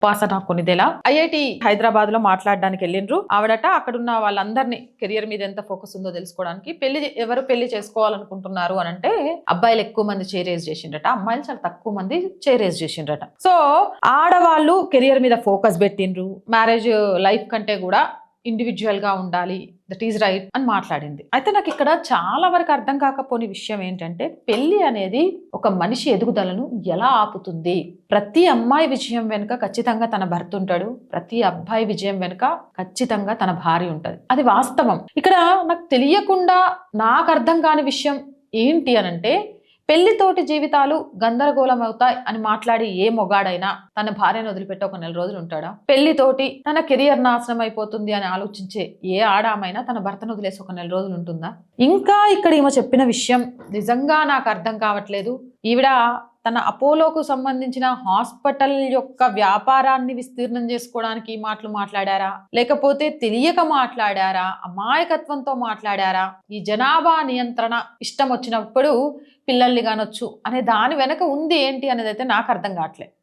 ఉపాసన కొనిదెలా ఐఐటి హైదరాబాద్లో మాట్లాడడానికి వెళ్ళిండ్రు. ఆవిడట అక్కడున్న వాళ్ళందరినీ కెరియర్ మీద ఎంత ఫోకస్ ఉందో తెలుసుకోవడానికి పెళ్ళి ఎవరు పెళ్ళి చేసుకోవాలనుకుంటున్నారు అని అంటే అబ్బాయిలు ఎక్కువ మంది చేరేజ్ చేసిండ్రట అమ్మాయిలు చాలా తక్కువ మంది చేరేజ్ చేసిండ్రట. సో ఆడవాళ్ళు కెరియర్ మీద ఫోకస్ పెట్టిండ్రు. మ్యారేజ్ లైఫ్ కంటే కూడా ఇండివిజువల్గా ఉండాలి దట్ ఈజ్ రైట్ అని మాట్లాడింది. అయితే నాకు ఇక్కడ చాలా వరకు అర్థం కాకపోని విషయం ఏంటంటే పెళ్ళి అనేది ఒక మనిషి ఎదుగుదలను ఎలా ఆపుతుంది? ప్రతి అమ్మాయి విజయం వెనుక ఖచ్చితంగా తన భర్త ఉంటాడు ప్రతి అబ్బాయి విజయం వెనుక ఖచ్చితంగా తన భార్య ఉంటుంది. అది వాస్తవం. ఇక్కడ నాకు తెలియకుండా నాకు అర్థం కాని విషయం ఏంటి అనంటే పెళ్ళితోటి జీవితాలు గందరగోళం అవుతాయి అని మాట్లాడి ఏ మొగాడైనా తన భార్యను వదిలిపెట్టి ఒక నెల రోజులు ఉంటాడా? పెళ్ళితోటి తన కెరియర్ నాశనం అయిపోతుంది అని ఆలోచించే ఏ ఆడామైనా తన భర్తను వదిలేసి ఒక నెల రోజులు ఉంటుందా? ఇంకా ఇక్కడ ఈమె చెప్పిన విషయం నిజంగా నాకు అర్థం కావట్లేదు. ఈవిడ తన అపోలోకు సంబంధించిన హాస్పిటల్ యొక్క వ్యాపారాన్ని విస్తీర్ణం చేసుకోవడానికి ఈ మాటలు మాట్లాడారా? లేకపోతే తెలియక మాట్లాడారా? అమాయకత్వంతో మాట్లాడారా? ఈ జనాభా నియంత్రణ ఇష్టం వచ్చినప్పుడు పిల్లల్ని కానొచ్చు అనే దాని వెనక ఉంది ఏంటి అనేది అయితే నాకు అర్థం కావట్లేదు